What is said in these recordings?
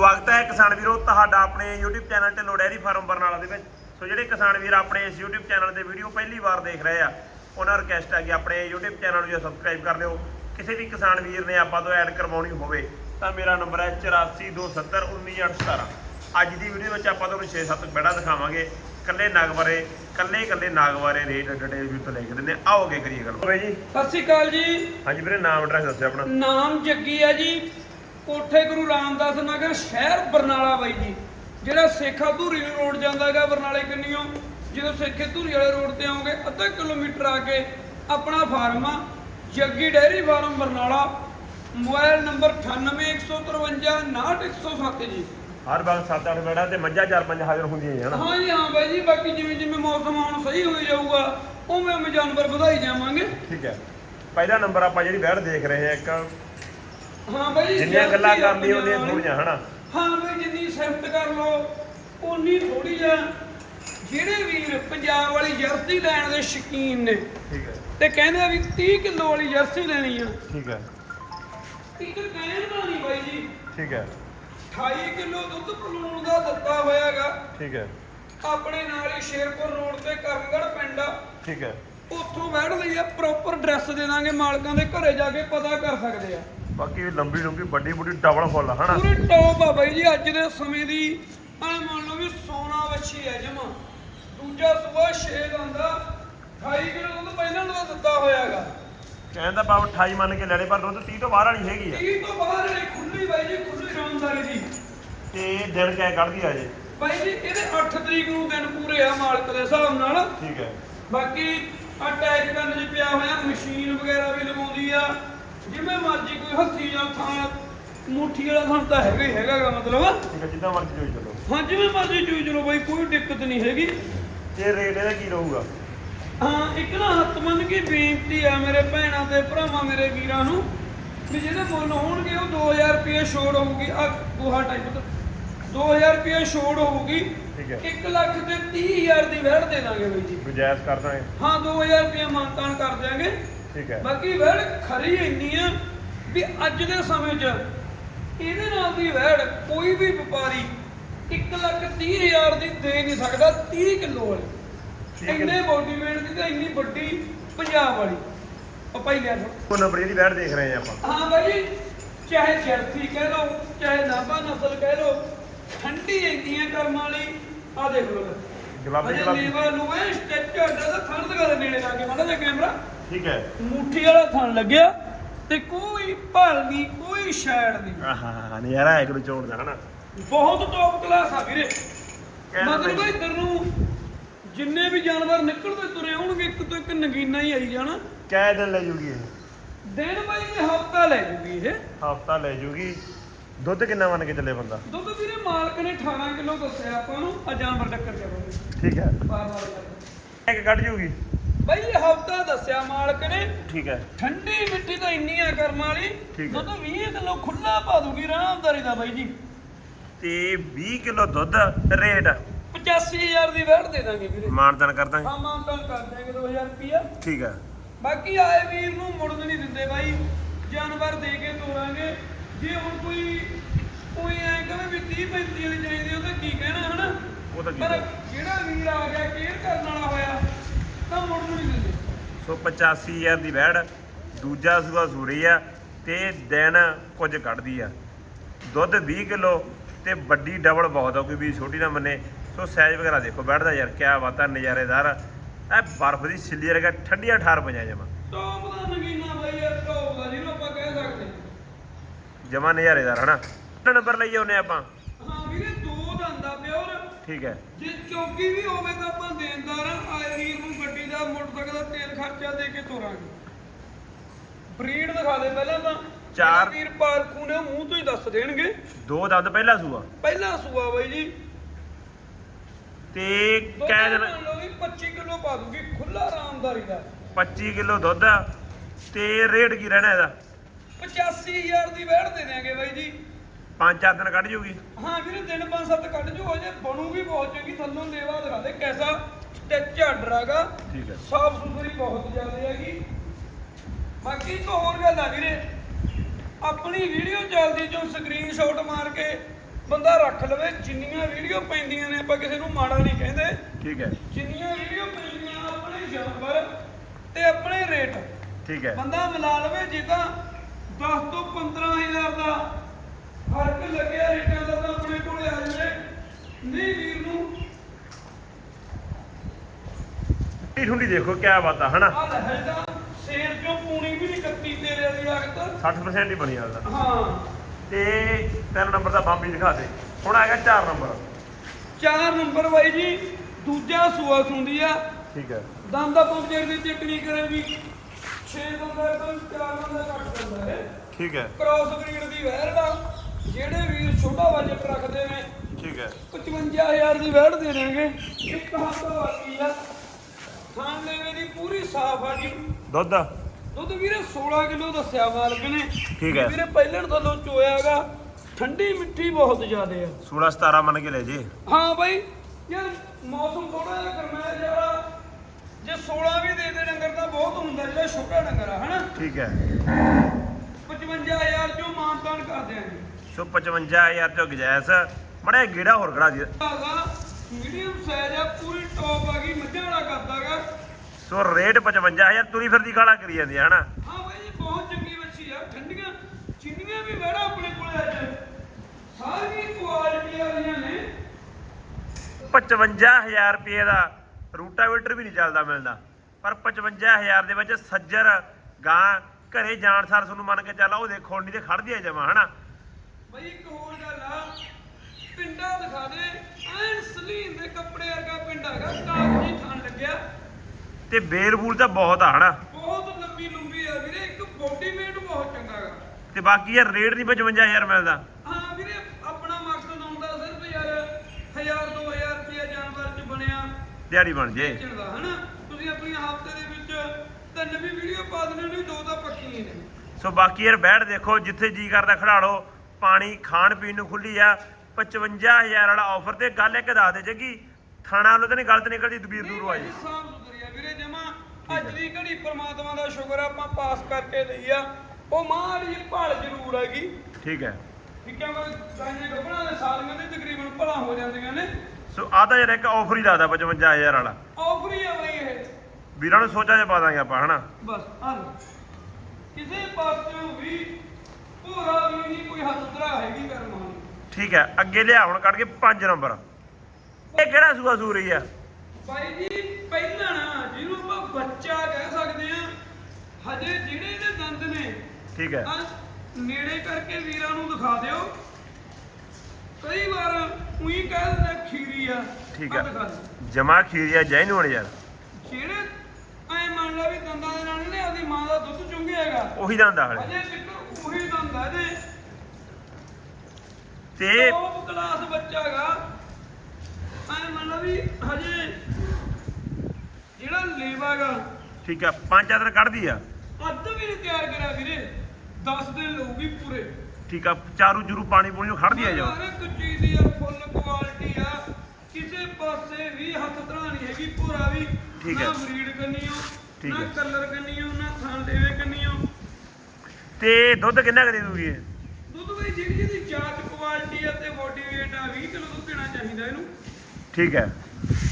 ਸਵਾਗਤ ਹੈ ਕਿਸਾਨ ਵੀਰੋ ਤੁਹਾਡਾ ਆਪਣੇ YouTube channel Dhillon dairy farm Barnala ਦੇ ਵਿੱਚ। ਸੋ ਜਿਹੜੇ ਕਿਸਾਨ ਵੀਰ ਆਪਣੇ ਇਸ YouTube ਚੈਨਲ ਤੇ ਵੀਡੀਓ ਪਹਿਲੀ ਵਾਰ ਦੇਖ ਰਹੇ ਆ ਉਹਨਾਂ ਰਿਕਵੈਸਟ ਹੈ ਕਿ ਆਪਣੇ YouTube ਚੈਨਲ ਨੂੰ ਸਬਸਕ੍ਰਾਈਬ ਕਰ ਲਿਓ। ਕਿਸੇ ਵੀ ਕਿਸਾਨ ਵੀਰ ਨੇ ਆਪਾਂ ਤੋਂ ਐਡ ਕਰਵਾਉਣੀ ਹੋਵੇ ਤਾਂ ਮੇਰਾ ਨੰਬਰ ਹੈ 8427191817 ਅੱਜ ਦੀ ਵੀਡੀਓ ਵਿੱਚ ਆਪਾਂ ਤੁਹਾਨੂੰ 6-7 ਬੈੜਾ ਦਿਖਾਵਾਂਗੇ। ਕੱਲੇ ਨਾਗ ਬਾਰੇ ਕੱਲੇ ਕੱਲੇ ਨਾਗ ਬਾਰੇ ਰੇਟ ਡਿਟੇਲ ਵੀ ਤੋਂ ਲੈ ਕੇ ਦਿੰਦੇ ਹਾਂ। ਆਓ ਅੱਗੇ ਕਰੀਏ ਗੱਲ। ਬਾਈ ਜੀ ਸਤਿ ਸ਼੍ਰੀ ਅਕਾਲ ਜੀ। ਹਾਂਜੀ ਵੀਰੇ ਨਾਮ ਐਡਰੈਸ ਦੱਸਿਓ ਆਪਣਾ। ਨਾਮ ਜੱਗੀ ਹੈ ਜੀ। ਕੋਠੇ ਗੁਰੂ ਰਾਮਦਾਸ ਨਗਰ ਸ਼ਹਿਰ ਬਰਨਾਲਾ ਬਾਈ ਜੀ। ਜਿਹੜਾ ਸੇਖਾ ਧੂਰੀ ਨੂੰ ਰੋਡ ਜਾਂਦਾ ਹੈਗਾ ਬਰਨਾਲੇ ਕੰਨੀਓ? ਜਦੋਂ ਸੇਖੇ ਧੂਰੀ ਵਾਲੇ ਰੋਡ ਤੇ ਆਓਗੇ ਅੱਧਾ ਕਿਲੋਮੀਟਰ ਆ ਕੇ ਆਪਣਾ ਫਾਰਮ ਆ Jaggi dairy farm Barnala mobile number 9815599107 ਜੀ। ਹਰ ਵਕਤ 7-8 ਬੈੜਾ ਤੇ ਮੱਝਾਂ 4-5 ਹਾਜ਼ਰ ਹੁੰਦੀਆਂ ਹਨਾ। ਹਾਂ ਜੀ ਹਾਂ ਬਾਈ ਜੀ ਬਾਕੀ ਜਿਵੇਂ ਜਿਵੇਂ ਮੌਸਮ ਹੁਣ ਸਹੀ ਹੋਈ ਜਾਊਗਾ ਉਵੇਂ ਉਵੇਂ ਜਾਨਵਰ ਵਧਾਈ ਜਾਵਾਂਗੇ। ਠੀਕ ਹੈ। ਪਹਿਲਾ ਨੰਬਰ ਆਪਾਂ ਜਿਹੜੀ ਬੈੜ ਦੇਖ ਰਹੇ ਹਾਂ ਇੱਕ ਹਾਂ ਬਾਈ ਜਿੰਨੀਆਂ ਗੱਲਾਂ ਕਰ ਲਈ ਉਹਨੇ। ਥੋੜੀਆਂ ਹਨਾ? ਹਾਂ ਬਈ ਜਿੰਨੀ ਸਿਫਤ ਕਰ ਲੋ ਉਨੀ ਥੋੜੀ ਆ। ਜਿਹੜੇ ਵੀਰ ਪੰਜਾਬ ਵਾਲੀ ਜਰਸੀ ਲੈਣ ਦੇ ਸ਼ੌਕੀਨ ਨੇ ਠੀਕ ਹੈ। ਤੇ ਕਹਿੰਦੇ ਆ ਵੀ 30 ਕਿਲੋ ਵਾਲੀ ਜਰਸੀ ਲੈਣੀ ਆ। ਠੀਕ ਹੈ। ਇੱਕ ਕਹਿਣਾ ਨਹੀਂ ਬਾਈ ਜੀ। ਠੀਕ ਹੈ। 28 ਕਿਲੋ ਦੁੱਧ ਪਲੂਣ ਦਾ ਦਿੱਤਾ ਹੋਇਆਗਾ। ਠੀਕ ਹੈ। ਆਪਣੇ ਨਾਲ ਹੀ ਸ਼ੇਰਪੁਰ ਰੋਡ ਤੇ ਕਰਮਗੜ ਪਿੰਡ ਆ। ਠੀਕ ਹੈ। ਉੱਥੋਂ ਬੈਠ ਲਈ ਆ ਪ੍ਰੋਪਰ ਐਡਰੈਸ ਦੇ ਦਾਂਗੇ ਮਾਲਕਾਂ ਦੇ ਘਰੇ ਜਾ ਕੇ ਪਤਾ ਕਰ ਸਕਦੇ ਆ। ਬਾਕੀ ਵੀ ਲੰਬੀ ਲੰਬੀ ਵੱਡੀ ਵੱਡੀ ਡਬਲ ਫੁੱਲ ਆ, ਹਨਾ? ਪੂਰੀ ਟੌਪ ਆ ਬਾਈ ਜੀ ਅੱਜ ਦੇ ਸਮੇਂ ਦੀ। ਆ ਮੰਨ ਲਓ ਵੀ ਸੋਨਾ ਵੱਛੀ ਹੈ ਜਮਾ। ਦੂਜਾ ਸਵੇਰ ਛੇ ਆਂਦਾ 28 ਕਿਲੋ ਦੁੱਧ ਪਹਿਲਾਂ ਦਾ ਦਿੱਤਾ ਹੋਇਆਗਾ। ਕਹਿੰਦਾ ਬਾਬ 28 ਮੰਨ ਕੇ ਲੈਣੇ ਪਰ ਦੁੱਧ 30 ਤੋਂ ਬਾਹਰ ਵਾਲੀ ਹੈਗੀ ਆ। 30 ਤੋਂ ਬਾਹਰ ਵਾਲੀ ਖੁੱਲੀ ਬਾਈ ਜੀ ਖੁੱਲੀ ਰਾਮਦਾਰੀ ਦੀ ਤੇ ਦਿਨ ਕਿਆ ਕੱਢਦੀ ਆ ਜੇ ਬਾਈ ਜੀ ਇਹਦੇ 8 ਤਰੀਕ ਨੂੰ ਦਿਨ ਪੂਰੇ ਆ ਮਾਲਕ ਦੇ ਹਿਸਾਬ ਨਾਲ। ਠੀਕ ਹੈ। ਬਾਕੀ ਆ ਟੈਗ ਕਰਨ 'ਚ ਪਿਆ ਹੋਇਆ ਮਸ਼ੀਨ ਵਗੈਰਾ ਵੀ ਲਗਾਉਂਦੀ ਆ। ਜਿਵੇਂ ਮਰਜ਼ੀ ਕੋਈ ਹੱਥੀ ਜਾਂ ਥਾਂ ਮੁੱਠੀ ਵਾਲਾ ਥਾਂ ਤਾਂ ਹੈਗਾ ਹੀ ਹੈਗਾਗਾ ਮਤਲਬ। ਠੀਕ ਹੈ ਜਿੱਦਾਂ ਮਰਜ਼ੀ જોਈ ਚਲੋ। ਹਾਂ ਜਿਵੇਂ ਮਰਜ਼ੀ ਚੂਈ ਚਲੋ ਬਾਈ ਕੋਈ ਦਿੱਕਤ ਨਹੀਂ ਹੈਗੀ। ਤੇ ਰੇਟ ਇਹਦਾ ਕੀ ਰਹੂਗਾ? ਹਾਂ ਇੱਕ ਨਾ ਹੱਥ ਮੰਨ ਕੇ ਬੇਨਤੀ ਆ ਮੇਰੇ ਭੈਣਾਂ ਤੇ ਭਰਾਵਾਂ ਮੇਰੇ ਵੀਰਾਂ ਨੂੰ ਵੀ ਜਿਹੜੇ ਮੁੱਲ ਹੋਣਗੇ ਉਹ 2000 ਰੁਪਏ ਛੋੜ ਹੋਊਗੀ। ਆ ਗੋਹਾ ਟਾਈਪ ਦਾ 2000 ਰੁਪਏ ਛੋੜ ਹੋਊਗੀ। ਠੀਕ ਹੈ 1 ਲੱਖ ਤੇ 30000 ਦੀ ਵੈੜ ਦੇ ਦਾਂਗੇ ਬਾਈ ਜੀ। ਗੁਜਾਇਸ਼ ਕਰ ਦਾਂਗੇ। ਹਾਂ 2000 ਰੁਪਏ ਮਾਨਤਾਨ ਕਰ ਦਿਆਂਗੇ। ਠੀਕ ਹੈ। ਬਾਕੀ ਵੈੜ ਖਰੀ ਇੰਨੀ ਆ ਵੀ ਅੱਜ ਦੇ ਸਮੇਂ 'ਚ ਇਹਦੇ ਨਾਲ ਦੀ ਵੈੜ ਕੋਈ ਵੀ ਵਪਾਰੀ 1 ਲੱਖ 30 ਹਜ਼ਾਰ ਦੀ ਦੇ ਨਹੀਂ ਸਕਦਾ 30 ਕਿਲੋ ਵਾਲੀ। ਇੰਨੇ ਬੋਡੀ weight ਦੀ ਤਾਂ ਇੰਨੀ ਵੱਡੀ ਪੰਜਾਬ ਵਾਲੀ। ਉਹ ਭਾਈ ਲਿਆ ਲਓ। ਉਹ ਨੰਬਰ ਜਿਹੜੀ ਬੈੜ ਦੇਖ ਰਹੇ ਆ ਆਪਾਂ। ਹਾਂ ਬਾਈ ਚਾਹੇ ਜਰਸੀ ਕਹਿ ਲਓ ਚਾਹੇ ਨਾਭਾ ਨਸਲ ਕਹਿ ਲਓ ਠੰਡੀ ਇੰਨੀਆਂ ਕਰਮਾਂ ਵਾਲੀ ਆ ਦੇਖ ਲਓ। ਗੁਲਾਬੀ ਗੁਲਾਬੀ ਨੂੰ ਇਹ ਸਟੈਚ ਦਾ ਲਗਾ ਦੇ ਨੇੜੇ ਲਾ ਕੇ ਮਾੜਾ ਜਿਹਾ ਕੈਮਰਾ ਠੀਕ ਹੈ। ਮੁੱਠੀ ਵਾਲਾ ਥਣ ਲੱਗਿਆ ਤੇ ਕੋਈ ਭਲ ਨਹੀਂ ਕੋਈ ਸ਼ੈਡ ਨਹੀਂ। ਆਹਾ ਨਜ਼ਾਰਾ ਹੈ ਕਿ ਚੋਣ ਦਾ ਹਨਾ ਬਹੁਤ ਟੌਪ ਕਲਾਸ ਆ ਵੀਰੇ। ਮਤਲਬ ਇੱਧਰ ਨੂੰ ਜਿੰਨੇ ਵੀ ਜਾਨਵਰ ਨਿਕਲਦੇ ਤੁਰੇ ਆਉਣਗੇ ਇੱਕ ਤੋਂ ਇੱਕ ਨਗੀਨਾ ਹੀ ਆਈ ਜਾਣਾ। ਕੈ ਦਿਨ ਲੈ ਜੂਗੀ ਇਹ। ਦਿਨ ਬਾਈ ਇਹ ਹਫਤਾ ਲੈ ਜੂਗੀ ਇਹ। ਹਫਤਾ ਲੈ ਜੂਗੀ। ਦੁੱਧ ਕਿੰਨਾ ਮੰਨ ਕੇ ਚੱਲੇ ਬੰਦਾ? ਦੁੱਧ ਵੀਰੇ ਮਾਲਕ ਨੇ 18 ਕਿਲੋ ਦੱਸਿਆ ਆਪਾਂ ਨੂੰ ਆ ਜਾਨਵਰ ਟੱਕਰ ਜਾਵਾਂਗੇ। ਠੀਕ ਹੈ। ਬਾਰ ਬਾਰ। ਇੱਕ ਕੱਢ ਜੂਗੀ। ਬਾਈ ਹਫਤਾ ਦੱਸਿਆ ਮਾਲਕ ਨੇ ਠੀਕ ਹੈ। ਠੰਡੀ ਮਿੱਟੀ ਤਾਂ ਇੰਨੀ ਆ ਕਰਮ ਵਾਲੀ ਠੀਕ ਹੈ। ਦੁੱਧ 20 ਕਿਲੋ ਖੁੱਲਾ ਪਾ ਦੂਗੀ ਆਰਾਮਦਾਰੀ ਦਾ ਬਾਈ ਜੀ। ਤੇ 20 ਕਿਲੋ ਦੁੱਧ ਰੇਟ 85000 ਦੀ ਵੈਟ ਦੇ ਦਾਂਗੇ ਵੀਰੇ। ਮਾਨਦਾਨ ਕਰ ਦਾਂਗੇ। ਹਾਂ ਮਾਨਤਾਨ ਕਰ ਦਿਆਂਗੇ 2000 ਰੁਪਿਆ ਠੀਕ ਹੈ। ਬਾਕੀ ਆਏ ਵੀਰ ਨੂੰ ਮੁੜਨ ਨਹੀਂ ਦਿੰਦੇ ਬਾਈ। ਜਾਨਵਰ ਦੇ ਕੇ ਤੋਰਾਂਗੇ। ਜੇ ਹੁਣ ਕੋਈ ਕੋਈ ਐ ਕਹੇ ਵੀ 30 35 ਵਾਲੀ ਚਾਹੀਦੀ ਉਹ ਤਾਂ ਕੀ ਕਹਿਣਾ ਹਨਾ? ਉਹ ਤਾਂ ਕੀ ਪਰ। ਜਿਹੜਾ ਵੀਰ ਆ ਗਿਆ ਕੇਅਰ ਕਰਨ ਵਾਲਾ ਹੋਇਆ। ਤਾਂ ਨਹੀਂ ਦਿੰਦੇ। ਸੋ 85000 ਦੀ ਵੈੜ ਦੂਜਾ ਸੂਆ ਸੂਰੀ ਆ ਤੇ ਦਿਨ ਕੁਝ ਕੱਢਦੀ ਆ। ਦੁੱਧ 20 ਕਿਲੋ ਤੇ ਵੱਡੀ ਡਬਲ ਬਹੁਤ ਆ ਕੋਈ ਵੀ ਛੋਟੀ ਨਾ ਮੰਨੇ। ਸੋ ਸਾਈਜ਼ ਵਗੈਰਾ ਦੇਖੋ ਬੈਠਦਾ ਯਾਰ ਕਿਆ ਬਾਤਾਂ ਨਜ਼ਾਰੇਦਾਰ। ਐ ਬਰਫ਼ ਦੀ ਸਿੱਲੀ ਵਰਗਾ ਠੰਡੀਆਂ ਠਾਰ ਪਈਆਂ ਜਮਾ। ਟੌਪ ਦਾ ਨਗੀਨਾ ਬਾਈ ਯਾਰ ਟੌਪ ਦਾ ਜਿਹਨੂੰ ਆਪਾਂ ਕਹਿ ਸਕਦੇ। ਜਮਾ ਨਜ਼ਾਰੇਦਾਰ ਹਨਾ? ਨੰਬਰ ਲਈ ਆਉਨੇ ਆਪਾਂ ਹਾਂ ਵੀਰੇ ਦੋ ਦੰਦਾ ਪਿਓਰ ਠੀਕ ਹੈ। ਜੇ ਚੌਕੀ ਵੀ ਹੋਵੇ ਤਾਂ ਆਪਾਂ ਦੇਣਦਾਰ ਆ ਨੂੰ ਗੱਡੀ ਦਾ ਮੋਟਰਸਾਈਕਲ ਦਾ ਤੇਲ ਖਰਚਾ ਦੇ ਕੇ ਤੋਰਾਂਗੇ। ਬਰੀਡ ਦਿਖਾ ਦੇ ਪਹਿਲਾਂ ਤਾਂ। ਚਾਰ- ਵੀਰ ਪਾਰਖੂ ਨੇ ਮੂੰਹ ਤੋਂ ਹੀ ਦੱਸ ਦੇਣਗੇ। ਦੋ ਦੰਦ ਪਹਿਲਾ ਸੂਆ। ਪਹਿਲਾ ਸੂਆ ਬਾਈ ਜੀ। ਤੇ ਦੁੱਧ ਮੰਨ ਲਓ ਵੀ 25 ਕਿਲੋ ਪਾ ਦੂਗੀ ਖੁੱਲਾ ਆਰਾਮਦਾਰੀ ਦਾ। 25 ਕਿਲੋ ਦੁੱਧ ਆ ਤੇ ਰੇਟ ਕੀ ਰਹਿਣਾ ਇਹਦਾ? 85000 ਦੀ ਵੈੜ ਦੇ ਦਿਆਂਗੇ ਬਾਈ ਜੀ। ਪੰਜ ਚਾਰ ਦਿਨ ਕੱਢ ਜੂਗੀ। ਹਾਂ ਵੀਰੇ ਦਿਨ ਪੰਜ ਸੱਤ ਕੱਢ ਜੋ ਅਜੇ ਬਣੂਗੀ ਬਹੁਤ ਚੰਗੀ ਥੱਲੋਂ ਲੇਵਾ ਦਿਖਾ ਦੇ। ਕੈਸਾ ਸਟੈਚ ਆਡਰਾਗਾ ਠੀਕ ਹੈ ਸਾਫ਼ ਸੁਥਰੀ ਬਹੁਤ ਜ਼ਿਆਦਾ ਹੈਗੀ। ਬਾਕੀ ਇੱਕ ਹੋਰ ਗੱਲ ਆ ਵੀਰੇ ਆਪਣੀ ਵੀਡੀਓ ਚੱਲਦੀ ਜੋ ਸਕਰੀਨਸ਼ਾਟ ਮਾਰ ਕੇ ਬੰਦਾ ਰੱਖ ਲਵੇ ਜਿੰਨੀਆਂ ਵੀਡੀਓ ਪੈਂਦੀਆਂ ਨੇ ਆਪਾਂ ਕਿਸੇ ਨੂੰ ਮਾੜਾ ਨਹੀਂ ਕਹਿੰਦੇ। ਠੀਕ ਹੈ। ਜਿੰਨੀਆਂ ਵੀਡੀਓ ਪੈਂਦੀਆਂ ਆਪਣੇ ਜਾਨਵਰ ਤੇ ਆਪਣੇ ਰੇਟ। ਠੀਕ ਹੈ। ਬੰਦਾ ਮਿਲਾ ਲਵੇ ਜੇ ਤਾਂ 10 ਤੋਂ 15000 ਦਾ ਫ਼ਰਕ ਲੱਗਿਆ ਰੇਟਾਂ ਦਾ ਤਾਂ ਆਪਣੇ ਕੋਲੇ ਆ ਜਾਵੇ। ਨਹੀਂ ਵੀਰ ਨੂੰ। ਠੰਡੀ ਠੁੰਡੀ ਦੇਖੋ ਕਿਆ ਬਾਤ ਆ ਹਨਾ? ਆ ਸੇਲ ਚੋਂ ਪੂਣੀ ਵੀ ਨਹੀਂ ਕੱਤੀ ਤੇਰੇ ਵਾਲੀ ਲਾਗਤ 60% ਹੀ ਬਣੀ ਹਾਲ ਹਾਂ। ਤੇ ਤਿੰਨ ਨੰਬਰ ਦਾ ਬੰਬੀ ਦਿਖਾ ਦੇ। ਹੁਣ ਆ ਗਿਆ 4 ਨੰਬਰ। ਚਾਰ ਨੰਬਰ ਬਾਈ ਜੀ ਦੂਜਾ ਸੂਆ ਸੁੰਦੀ ਆ। ਠੀਕ ਹੈ ਦੰਦ ਦਾ ਪੰਜਰ ਦੀ ਚਟਣੀ ਕਰੇ ਵੀ 6 ਬੰਦਾ ਤੋਂ 4 ਬੰਦਾ ਘੱਟ ਜਾਂਦਾ ਹੈ ਠੀਕ ਹੈ ਕ੍ਰਾਸ ਬਰੀਡ ਦੀ ਵਹਿੜ ਦਾ ਜਿਹੜੇ ਵੀਰ ਛੋਟਾ ਬਜਟ ਰੱਖਦੇ ਨੇ ਠੀਕ ਹੈ। 55000 ਦੀ ਵਹਿੜ ਦੇ ਦੇਣਗੇ। ਇੱਕ ਹਫ਼ਤਾ ਬਾਕੀ ਆ। ਖਾਣ ਲੈਵੇ ਦੀ ਪੂਰੀ ਸਾਫ਼ ਆ ਜੀ। ਦੁੱਧ? ਦੁੱਧ ਵੀਰੇ 16 ਕਿਲੋ ਦੱਸਿਆ ਮਾਲਕ ਨੇ। ਠੀਕ ਹੈ। ਵੀਰੇ ਪਹਿਲਣ ਥੱਲੋਂ ਚੋਇਆਗਾ। ਠੰਡੀ ਮਿੱਠੀ ਬਹੁਤ ਜ਼ਿਆਦੇ ਆ। 16 17 ਮੰਨ ਕੇ ਲੈ ਜੇ। ਹਾਂ ਬਾਈ ਯਾਰ ਮੌਸਮ ਥੋੜਾ ਜਿਹਾ ਗਰਮੈਸ਼ ਜਿਹਾ ਜੇ 16 ਵੀ ਦੇ ਦੇ ਡੰਗਰ ਤਾਂ ਬਹੁਤ ਹੁੰਦਾ ਜਿਹੜਾ ਛੋਟਾ ਡੰਗਰ ਆ ਹਨਾ? ਠੀਕ ਹੈ। 55000 ਚੋਂ ਮਾਨਤਾਨ ਕਰ ਦਿਆਂਗੇ। ਸੋ 55000 ਚੋਂ ਗਜੈਸ ਮੜਾ ਗੇੜਾ ਹੋਰ ਖੜਾ ਜੀ ਮੀਡੀਅਮ ਸਾਈਜ਼ ਆ ਪੂਰੀ ਟੌਪ ਆ ਗਈ ਮੱਝਾਂ ਵਾਲਾ ਕਰਦਾਗਾ। ਸੋ ਰੇਟ 55000 ਤੁਰੀ ਫਿਰਦੀ ਗਾਲਾਂ ਕਰੀ ਜਾਂਦੀ ਹੈ ਹਨਾ? ਹਾਂ ਬਾਈ ਬਹੁਤ ਚੰਗੀ ਬੱਚੀ ਆ ਠੰਡੀਆਂ ਜਿੰਨੀਆਂ ਵੀ ਵੜਾ ਆਪਣੇ ਕੋਲੇ ਅੱਜ ਸਾਰੀਆਂ ਕੁਆਲਿਟੀ ਵਾਲੀਆਂ ਨੇ। 55000 ਰੁਪਏ ਦਾ ਰੂਟਾਵੇਟਰ ਵੀ ਨਹੀਂ ਚੱਲਦਾ ਮਿਲਦਾ ਪਰ 55000 ਦੇ ਵਿੱਚ ਸੱਜਰ ਗਾਂ ਘਰੇ ਜਾਣ ਸਾਰ ਤੁਹਾਨੂੰ ਮੰਨ ਕੇ ਚੱਲ ਉਹ ਦੇਖੋ ਨਹੀਂ ਤੇ ਖੜਦੀ ਆ ਜਮਾ ਹਨਾ? ਬਾਈ ਇੱਕ ਹੋਰ ਗੱਲ ਆ। ਪਿੰਡਾ ਦਿਖਾ ਦੇ। ਐਨ ਸਲੀਨ ਦੇ ਕੱਪੜੇ ਵਰਗਾ ਪਿੰਡ ਹੈਗਾ ਕਾਗਜੀ ਥਣ ਲੱਗਿਆ। ਤੇ ਬੇਲ ਬੂਲ ਤਾਂ ਬਹੁਤ ਆ ਹਨਾ? ਬਹੁਤ ਲੰਬੀ ਲੰਬੀ ਆ ਵੀਰੇ ਇੱਕ ਬੋਡੀ ਵੇਟ ਬਹੁਤ ਚੰਗਾ ਹੈਗਾ। ਤੇ ਬਾਕੀ ਯਾਰ ਰੇਟ ਨਹੀਂ 55000 ਮਿਲਦਾ। ਹਾਂ ਵੀਰੇ ਆਪਣਾ ਮਕਸਦ ਹੁੰਦਾ ਸਿਰਫ ਯਾਰ 1000 2000 ਰੁਪਏ ਜਾਨਵਰ ਚ ਬਣਿਆ। ਦਿਹਾੜੀ ਬਣ ਜੇ। ਵੇਚਣ ਦਾ ਹਨਾ? ਤੁਸੀਂ ਆਪਣੀ ਹਫ਼ਤੇ ਦੇ ਵਿੱਚ ਤਿੰਨ ਵੀ ਵੀਡੀਓ ਪਾ ਦੇਣੇ ਨਹੀਂ ਦੋ ਤਾਂ ਪੱਕੀਆਂ ਨੇ। ਸੋ ਬਾਕੀ ਯਾਰ ਬੈਠ ਦੇਖੋ ਜਿੱਥੇ ਜੀ ਕਰਦਾ ਖੜਾ ਲਓ ਪਾਣੀ ਖਾਣ ਪੀਣ ਨੂੰ ਖੁੱਲੀ ਆ 55000 ਵਾਲਾ ਆਫਰ ਤੇ ਗੱਲ ਇੱਕ ਦੱਸ ਦੇ ਜੱਗੀ ਥਾਣਾ ਵੱਲੋਂ ਤਾਂ ਗਲਤ ਨਿਕਲਦੀ ਦਬੀਰ ਦੂਰ ਆਈ। ਨਹੀਂ ਸਾਫ਼ ਸੁਥਰੀ ਆ ਵੀਰੇ ਜਮਾ। ਅੱਜ ਦੀ ਘੜੀ ਪ੍ਰਮਾਤਮਾ ਦਾ ਸ਼ੁਕਰ ਆ ਆਪਾਂ ਪਾਸ ਕਰਕੇ ਲਈ ਆ। ਉਹ ਮਾੜੀ ਭਲ ਜ਼ਰੂਰ ਹੈਗੀ। ਠੀਕ ਹੈ। ਠੀਕ ਹੈ ਮੈਂ ਗਾਈਆਂ ਗੱਭਣਾ ਦੇ ਸਾਲੀਆਂ ਦੇ ਤਕਰੀਬਨ ਭਲਾ ਹੋ ਜਾਂਦੀਆਂ ਨੇ। ਸੋ ਆ ਤਾਂ ਯਾਰ ਇੱਕ ਆਫਰ ਹੀ ਦੱਸਦਾ 55000 ਵਾਲਾ। ਆਫਰ ਹੀ ਆ ਬਈ ਇਹ। ਵੀਰਾਂ ਨੂੰ ਸੋਚਾਂ 'ਚ ਪਾ ਦਾਂਗੇ ਆਪਾਂ ਹਨਾ? ਬਸ ਆ ਲਓ। ਕਿਸੇ ਪਾਸਿਓਂ ਵੀ ਭੋਰਾ ਵੀ ਨਹੀਂ ਕੋਈ ਹੱਥ ਧਰਾ ਹੈਗੀ ਕਰਮਾਂ ਦੀ ਠੀਕ ਹੈ ਅੱਗੇ ਲਿਆ ਹੁਣ ਕੱਢ ਕੇ 5 ਨੰਬਰ। ਇਹ ਕਿਹੜਾ ਸੂਆ ਸੂ ਰਹੀ ਆ? ਬਾਈ ਜੀ ਪਹਿਲਾਂ ਨਾ ਜਿਹਨੂੰ ਆਪਾਂ ਬੱਚਾ ਕਹਿ ਸਕਦੇ ਆ ਹਜੇ ਜਿਹੜੇ ਦੇ ਦੰਦ ਨੇ ਠੀਕ ਹੈ। ਆ ਨੇੜੇ ਕਰਕੇ ਵੀਰਾਂ ਨੂੰ ਦਿਖਾ ਦਿਓ। ਕਈ ਵਾਰ ਉਹੀ ਕਹਿ ਦਿੰਦੇ ਖੀਰੀ ਆ ਠੀਕ ਆਹ ਆ। ਦਿਖਾ ਦਿਓ। ਜਮਾ ਖੀਰੀਆ ਜੈਨੂਨ ਯਾਰ। ਜਿਹੜੇ ਐ ਮੰਨ ਲਾ ਵੀ ਦੰਦਾਂ ਦੇ ਨਾਲ ਨੇ ਆਪਦੀ ਮਾਂ ਦਾ ਦੁੱਧ ਚੁੰਗਿਆ ਹੈਗਾ ਉਹੀ ਦੰਦਾ ਹਲੇ। ਹਜੇ ਤੱਕ ਉਹੀ ਦੰਦ ਆ ਇਹਦੇ। ਤੇ ਟੌਪ ਕਲਾਸ ਬੱਚਾ ਹੈਗਾ ਐ ਮੰਨ ਲਾ ਵੀ ਹਜੇ ਜਿਹੜਾ ਲੇਵਾ ਹੈਗਾ ਠੀਕ ਹੈ ਪੰਜ ਆਦਰ ਕੱਢਦੀ ਆ। ਅੱਧ ਵੀ ਨਹੀਂ ਤਿਆਰ ਕਰਿਆ ਵੀਰੇ 10 ਦਿਨ ਲਊਗੀ ਪੂਰੇ। ਠੀਕ ਆ ਚਾਰੂ ਜੁਰੂ ਪਾਣੀ ਪੂਣੀ ਨੂੰ ਖੜਦੀ ਆ ਜੋ। ਹਰ ਇੱਕ ਚੀਜ਼ ਦੀ ਫੁੱਲ ਕੁਆਲਿਟੀ ਆ। ਕਿਸੇ ਪਾਸੇ ਵੀ ਹੱਥ ਧਰਾ ਨਹੀਂ ਹੈਗੀ ਪੂਰਾ ਵੀ। ਠੀਕ ਨਾ। ਬਰੀਡ ਠੀਕ ਨਾ। ਕਲਰ ਕੰਨੀਓ ਨਾ ਥਾਂ ਦੇਵੇ ਕੰਨੀਓ ਤੇ ਦੁੱਧ ਕਿੰਨਾ ਕੁ ਦੇ ਦੂਗੀ ਇਹ? ਦੁੱਧ ਦੀ ਜਿਹੜੀ ਜਿਹਦੀ ਜਾਤ ਕੁਆਲਿਟੀ ਆ ਤੇ ਬੋਡੀ weight ਆ 20 ਕਿਲੋ ਦੁੱਧ ਦੇਣਾ ਚਾਹੀਦਾ ਇਹਨੂੰ। ਠੀਕ ਹੈ।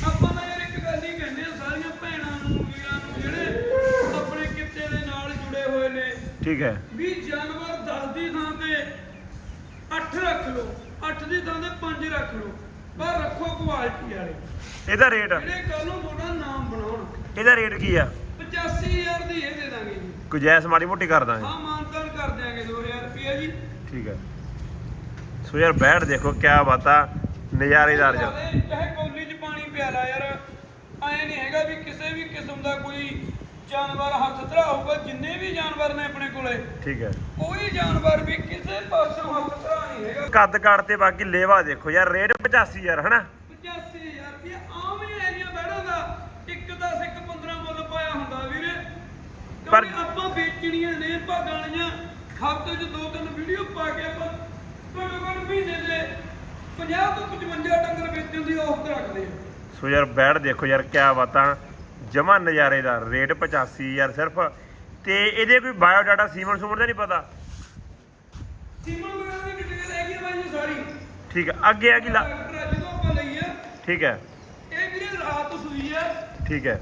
ਆਪਾਂ ਤਾਂ ਯਾਰ ਇੱਕ ਗੱਲ ਹੀ ਕਹਿੰਦੇ ਆ ਸਾਰੀਆਂ ਭੈਣਾਂ ਨੂੰ ਵੀਰਾਂ ਨੂੰ ਜਿਹੜੇ ਆਪਣੇ ਕਿੱਤੇ ਦੇ ਨਾਲ ਜੁੜੇ ਹੋਏ ਨੇ। ਠੀਕ ਹੈ। ਵੀ ਜਾਨਵਰ 10 ਦੀ ਥਾਂ ਤੇ 8 ਰੱਖ ਲਓ 8 ਦੀ ਥਾਂ ਤੇ 5 ਰੱਖ ਲਓ ਪਰ ਰੱਖੋ ਕੁਆਲਿਟੀ ਵਾਲੇ। ਇਹਦਾ ਰੇਟ? ਜਿਹੜੇ ਕੱਲ ਨੂੰ ਤੁਹਾਡਾ ਨਾਮ ਬਣਾਉਣ। ਇਹਦਾ ਰੇਟ ਕੀ ਆ? 85000 ਦੀ ਇਹ ਦੇ ਦਾਂਗੇ ਗੁਜੈਸ ਮਾੜੀ ਮੋਟੀ ਕਰ ਦਾਂਗੇ। ਹਾਂ ਮਾਨਤਾਨ ਕਰ ਦਿਆਂਗੇ 2000 ਰੁਪਏ ਜੀ। ਠੀਕ ਹੈ। ਸੋ ਯਾਰ ਬੈਠ ਦੇਖੋ ਕਿਆ ਬਾਤਾਂ ਨਜ਼ਾਰੇਦਾਰ ਜਾ। ਚਾਹੇ ਕੌਲੀ 'ਚ ਪਾਣੀ ਪਿਆ ਲਾ ਯਾਰ ਐ ਨਹੀਂ ਹੈਗਾ ਵੀ ਕਿਸੇ ਵੀ ਕਿਸਮ ਦਾ ਕੋਈ ਜਾਨਵਰ ਹੱਥ ਧਰਾ ਹੋਊਗਾ ਜਿੰਨੇ ਵੀ ਜਾਨਵਰ ਨੇ ਆਪਣੇ ਕੋਲੇ। ਠੀਕ ਹੈ। ਕੋਈ ਜਾਨਵਰ ਵੀ ਕਿਸੇ ਪਾਸੋਂ ਹੱਥ ਧਰਾ ਨਹੀਂ ਹੈਗਾ। ਕੱਦ ਕਾੜ ਤੇ ਬਾਕੀ ਲੇਵਾ ਦੇਖੋ ਯਾਰ ਰੇਟ 85 ਯਾਰ ਹਨਾ 85000 ਰੁਪਏ ਆਮ ਹੀ ਐਰੀਆ ਬੈਠਾ ਦਾ ਇੱਕ 10 ਇੱਕ 15 ਮੁੱਲ ਪਾਇਆ ਹੁੰਦਾ ਵੀਰੇ ਪਰ- ਆਪਾਂ ਵੇਚਣੀਆਂ ਨੇ ਭਾਗਾਂ ਵਾਲੀਆਂ ਹਫ਼ਤੇ 'ਚ ਦੋ ਤਿੰਨ ਵੀਡੀਓ ਪਾ ਕੇ ਆਪਾਂ ਘੱਟੋ ਘੱਟ ਮਹੀਨੇ ਦੇ 50 ਤੋਂ 55 ਡੰਗਰ ਵੇਚਣ ਦੀ ਔਸਤ ਰੱਖਦੇ ਆ। ਸੋ ਯਾਰ ਬੈਠ ਦੇਖੋ ਯਾਰ ਕਿਆ ਬਾਤਾਂ। ਜਮਾ ਨਜ਼ਾਰੇਦਾਰ ਰੇਟ 85 ਯਾਰ ਸਿਰਫ। ਤੇ ਇਹਦੇ ਕੋਈ ਬਾਇਓ ਡਾਟਾ ਸੀਮਨ ਸੁਮਨ ਦਾ ਨਹੀਂ ਪਤਾ? ਸੀਮਾ ਵਗੈਰਾ ਦੀ ਡਿਟੇਲ ਹੈਗੀ ਆ ਬਾਈ ਜੀ ਸਾਰੀ। ਠੀਕ ਹੈ ਅੱਗੇ ਆ ਕੀ ਲਾ ਡਾਕਟਰ ਆ ਜਦੋਂ ਆਪਾਂ ਲਈ ਆ ਠੀਕ ਹੈ। ਇਹ ਵੀਰੇ ਰਾਤ ਸੂਈ ਆ। ਠੀਕ ਹੈ।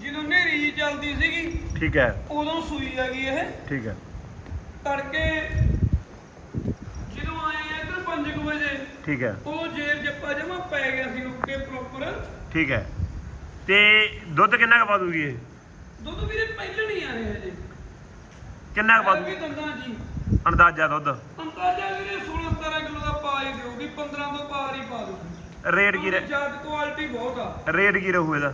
ਜਦੋਂ ਹਨੇਰੀ ਜਿਹੀ ਚੱਲਦੀ ਸੀਗੀ ਠੀਕ ਹੈ। ਉਦੋਂ ਸੂਈ ਹੈਗੀ ਇਹ। ਠੀਕ ਹੈ। ਤੜਕੇ ਜਦੋਂ ਆਏ ਆ ਇੱਧਰ 5 ਵਜੇ ਠੀਕ ਹੈ। ਉਹ ਜੇਰ ਜੱਪਾ ਜਮਾ ਪੈ ਗਿਆ ਸੀ ਓਕੇ ਪ੍ਰੋਪਰ ਠੀਕ ਹੈ। ਤੇ ਦੁੱਧ ਕਿੰਨਾ ਕੁ ਪਾ ਦੂਗੀ ਇਹ? ਦੁੱਧ ਵੀਰੇ ਪਹਿਲਾਂ ਨਹੀਂ ਆਏ ਹਜੇ। ਕਿੰਨਾ ਕੁ ਪਾ ਵੀ ਦੂ ਦੰਦਾਂ ਜੀ। ਅੰਦਾਜ਼ਾ ਦੁੱਧ। ਅੰਦਾਜ਼ਾ ਵੀਰੇ 16 17 ਕਿਲੋ ਦਾ ਪਾ ਹੀ ਦਿਓਗੀ 15 ਤੋਂ ਪਾਰ ਹੀ ਪਾ ਦੂਗੀ ਰੇਟ ਕੀ ਰੇ- ਜਾਤ ਕੁਆਲਿਟੀ ਬਹੁਤ ਆ। ਰੇਟ ਕੀ ਰਹੂ ਇਹਦਾ?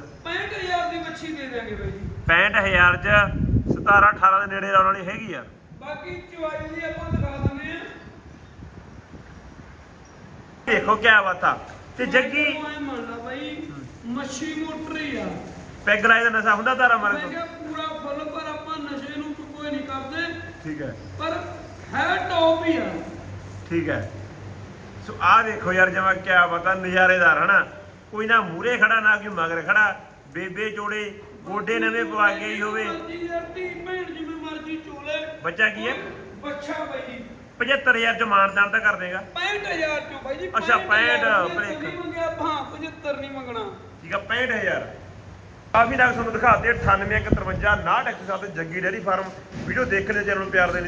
65000 ਦੀ ਮੱਛੀ ਦੇ ਦਿਆਂਗੇ ਬਾਈ ਜੀ। 65000 ਚ 17 18 ਦੇ ਨੇੜੇ ਲਾਉਣ ਵਾਲੀ ਹੈਗੀ ਆ। ਬਾਕੀ ਚੁਆਈ ਦੀ ਆਪਾਂ ਦਿਖਾ ਦਿੰਦੇ ਆ ਦੇਖੋ ਕਿਆ ਬਾਤ ਆ। ਤੇ ਜੱਗੀ ਮੰਨ ਲਾ ਬਾਈ ਮੱਛੀ ਮੋਟਰ ਹੀ ਆ। ਪੈਗ ਲਾਏ ਦਾ ਨਸ਼ਾ ਹੁੰਦਾ ਤਾਰਾ ਮਾਰੇ ਮੈਂ ਤੋਂ ਕਿਹਾ ਪੂਰਾ ਫੁੱਲ ਪਰ ਆਪਾਂ ਨਸ਼ੇ ਨੂੰ ਕੋਈ ਨਹੀਂ ਕਰਦੇ। ਠੀਕ ਹੈ। ਪਰ ਹੈ ਟੌਪ ਹੀ ਆ। ਠੀਕ ਹੈ। ਸੋ ਆ ਦੇਖੋ ਯਾਰ ਜਮਾ ਕਿਆ ਪਤਾ ਨਜ਼ਾਰੇਦਾਰ ਹਨਾ। ਕੋਈ ਨਾ ਮੂਰੇ ਖੜਾ ਨਾ ਕੋਈ ਮਗਰ ਖੜਾ। ਬੇਬੇ ਜੋੜੇ ਗੋਡੇ ਨਵੇਂ ਪਵਾ ਕੇ ਹੀ ਹੋਵੇ। ਮਰਜ਼ੀ ਯਾਰ ਧੀ ਭੈਣ ਜਿਵੇਂ ਮਰਜ਼ੀ ਚੋਲੇ ਬੱਚਾ ਕੀ ਹੈ? ਬੱਚਾ ਬਾਈ 75000 ਚ ਮਾਨਦਾਨ ਤਾਂ ਕਰ ਦੇਗਾ। 65000 ਚੋਂ ਬਾਈ ਜੀ ਅੱਛਾ, 65,000 65 ਨਹੀਂ ਮੰਗਿਆ ਹਾਂ 75 ਨਹੀਂ ਮੰਗਣਾ ਠੀਕ ਆ 65000 ਕਾਫੀ ਲੱਗ ਤੁਹਾਨੂੰ ਦਿਖਾਤੇ 98 153 61 107 ਜੱਗੀ ਡੇਰੀ ਫਾਰਮ। ਵੀਡੀਓ ਦੇਖਣ ਦੇ ਚੈਨਲ ਨੂੰ ਪਿਆਰ ਦੇ ਲਈ